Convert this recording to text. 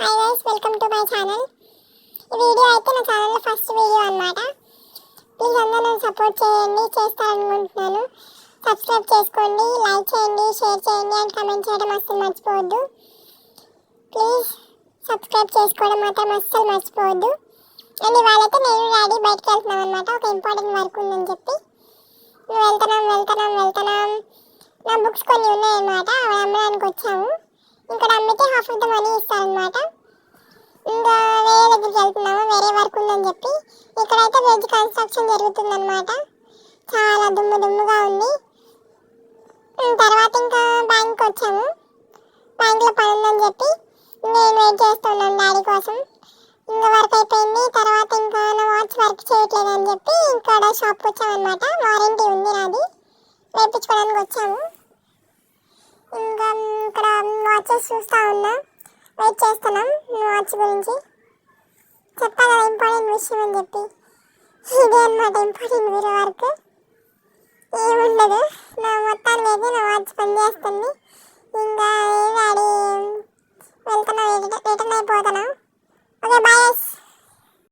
Hi guys welcome to my channel ఈ video అయితే నా ఛానల్లో ఫస్ట్ వీడియో అన్నమాట. ప్లీజ్ అందరూ నన్ను సపోర్ట్ చేయండి చేస్తారనుకుంటున్నాను సబ్స్క్రైబ్ చేసుకోండి లైక్ చేయండి షేర్ చేయండి అండ్ కమెంట్ చేయడం అస్సలు మర్చిపోవద్దు. ప్లీజ్ సబ్స్క్రైబ్ చేసుకోవడం మాత్రం అస్సలు మర్చిపోవద్దు. అండ్ ఇవాళైతే నేను డాడీ బయటకు వెళ్తున్నాం అనమాట ఒక ఇంపార్టెంట్ వర్క్ ఉందని చెప్పి. వెళ్తున్నాం వెళ్తున్నాం వెళ్తున్నాం. నా బుక్స్ కొన్ని ఉన్నాయన్నమాట. ఆ అమ్మితే హాఫ్ ఆఫ్ ద మనీ ఇస్తారనమాట ఇంకా వేరే దగ్గరికి వెళ్తున్నాము వేరే వర్క్ ఉందని చెప్పి. ఇక్కడైతే వెజ్ కన్స్ట్రక్షన్ జరుగుతుందన్నమాట. చాలా దుమ్ము దుమ్ముగా ఉంది. తర్వాత ఇంకా బ్యాంక్కి వచ్చాము. బ్యాంక్లో పని ఉందని చెప్పి నేను వెయిట్ చేస్తున్నాను డాడీ కోసం. ఇంకా వర్క్ అయిపోయింది. తర్వాత ఇంకా నా వాచ్ వర్క్ చేయట్లేదు అని చెప్పి ఇక్కడ షాప్కి వచ్చామన్నమాట. వారంటీ ఉంది నాది. వేయించుకోవడానికి వచ్చాము. వాచెస్ చూస్తూ ఉన్నా. వెయిట్ చేస్తున్నాం. నువ్వు వాచ్ గురించి. చెప్పా కదా ఇంపార్టెంట్ విషయం అని చెప్పి. ఇదే అనమాట ఇంపార్టెంట్ వీడియో వర్క్ ఏముండదు. నా మొత్తానికి అయితే నా వాచ్ పని చేస్తుంది. ఇంకా డాడీ? వెళ్తున్నా రిటర్న్ అయిపోతున్నా.